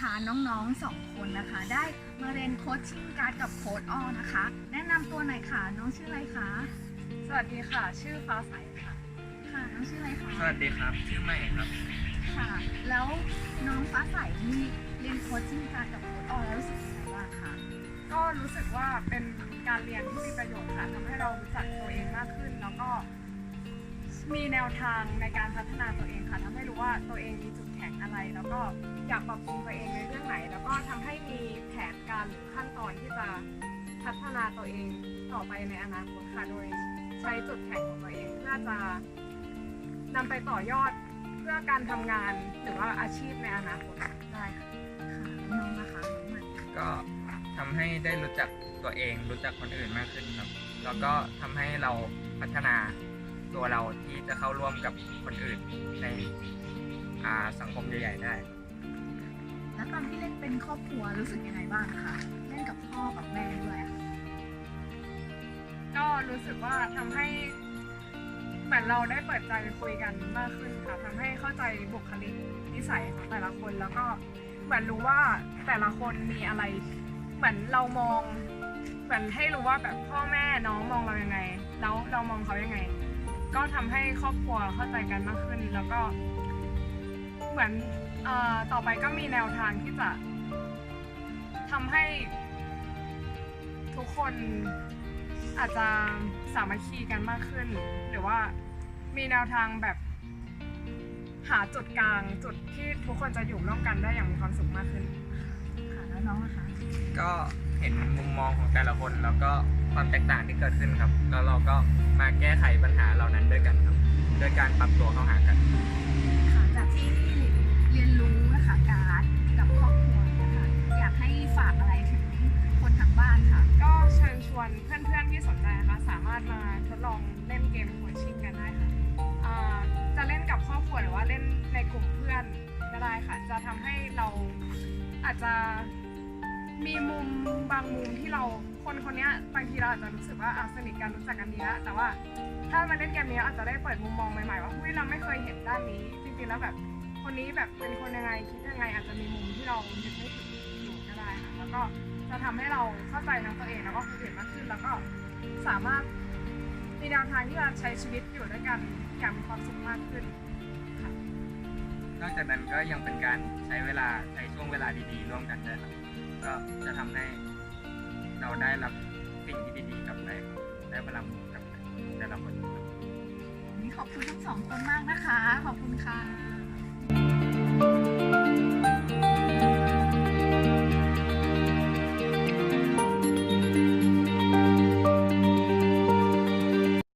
นะคะน้องๆสองคนนะคะ ได้มาเรียนโคชชิ่งการ์ดกับโค้ดอ้อนะคะ แนะนำตัวหน่อยค่ะ น้องชื่ออะไรคะสวัสดีค่ะ ชื่อฟ้าใสค่ะ ค่ะน้องชื่ออะไรคะสวัสดีครับ ชื่อใหม่ครับ ค่ะ แล้วน้องฟ้าใสนี่เรียนโคชชิ่งการ์ดกับโค้ดอ้อแล้วรู้สึกยังไงบ้างคะก็รู้สึกว่าเป็นการเรียนที่มีประโยชน์ค่ะทำให้เรารู้จักตัวเองมากขึ้น แล้วก็ มีแนวทางในการพัฒนาตัวเองค่ะทำให้รู้ว่าตัวเองมีจุดแข็งอะไร แล้วก็อยากปรับปรุงตัวเองในเรื่องไหน แล้วก็ทำให้มีแผนการหรือขั้นตอนที่จะพัฒนาตัวเองต่อไปในอนาคตค่ะโดยใช้จุดแข็งของตัวเองเพื่อจะนำไปต่อยอดเพื่อการทำงานหรือว่าอาชีพในอนาคตได้ค่ะน้องนะคะน้องใหม่ก็ทำให้ได้รู้จักตัวเองรู้จักคนอื่นมากขึ้นครับแล้วก็ทำให้เราพัฒนา ตัวเราที่จะเข้าร่วมกับคนอื่นในอ่าสังคมใหญ่ๆได้แล้วตอนที่เล่นเป็นครอบครัวรู้สึกยังไงบ้างคะเล่นกับพ่อกับแม่ด้วยอะค่ะก็รู้สึกว่าทำให้เหมือนเราได้เปิดใจคุยกันมากขึ้นค่ะทำให้เข้าใจบุคลิกนิสัยของแต่ละคนแล้วก็เหมือนรู้ว่าแต่ละคนมีอะไร เหมือนเรามอง เหมือนให้รู้ว่าแบบพ่อแม่น้องมองเรายังไง แล้วเรามองเขายังไง ก็ทำให้ครอบครัวเข้าใจกันมากขึ้น แล้วก็เหมือนเอ่อต่อไปก็มีแนวทางที่จะทำให้ทุกคนอาจจะสามัคคีกันมากขึ้น หรือว่ามีแนวทางแบบหาจุดกลางจุดที่ทุกคนจะอยู่ร่วมกันได้อย่างมีความสุขมากขึ้นค่ะแล้วน้องนะคะก็ เห็นมุมมองของแต่ละคน แล้วก็ความแตกต่างที่เกิดขึ้นครับแล้วเราก็มาแก้ไขปัญหาเหล่านั้นด้วยกันครับด้วยการปรับตัวเข้าหากัน ค่ะจากที่เรียนรู้นะคะการ์ดกับครอบครัวนะคะอยากให้ฝากอะไรถึงคนทางบ้านค่ะ ก็เชิญชวนเพื่อนๆที่สนใจนะคะสามารถมาทดลองเล่นเกมโคชชิ่งกันได้ค่ะอ่าจะเล่นกับครอบครัวหรือว่าเล่นในกลุ่มเพื่อนก็ได้ค่ะ จะทำให้เราอาจจะ มีมุมบางมุมที่เราคนคนเนี้ยบางทีเราอาจจะรู้สึกว่าอะสนิทกันรู้จักกันดีแล้วแต่ว่าถ้ามาเล่นเกมนี้อาจจะได้เปิดมุมมองใหม่ๆว่าเฮ้ยเราไม่เคยเห็นด้านนี้จริงๆแล้วแบบคนนี้แบบเป็นคนยังไงคิดยังไงอาจจะมีมุมที่เรานึกไม่ถึงอยู่ก็ได้ค่ะแล้วก็จะทำให้เราเข้าใจทั้งตัวเองแล้วก็คนอื่นมากขึ้นแล้วก็สามารถมีแนวทางที่จะใช้ชีวิตอยู่ด้วยกันอย่างมีความสุขมากขึ้นนอกจากนั้นก็ยังเป็นการใช้เวลาใช้ช่วงเวลาดีๆ ร่วมกันด้วยครับ ก็จะทำให้เราได้รับสิ่งที่ดีๆกลับไปครับได้พลังกลับไปแต่ละคนวันนี้ขอบคุณทั้งสองคนมากนะคะ ขอบคุณค่ะ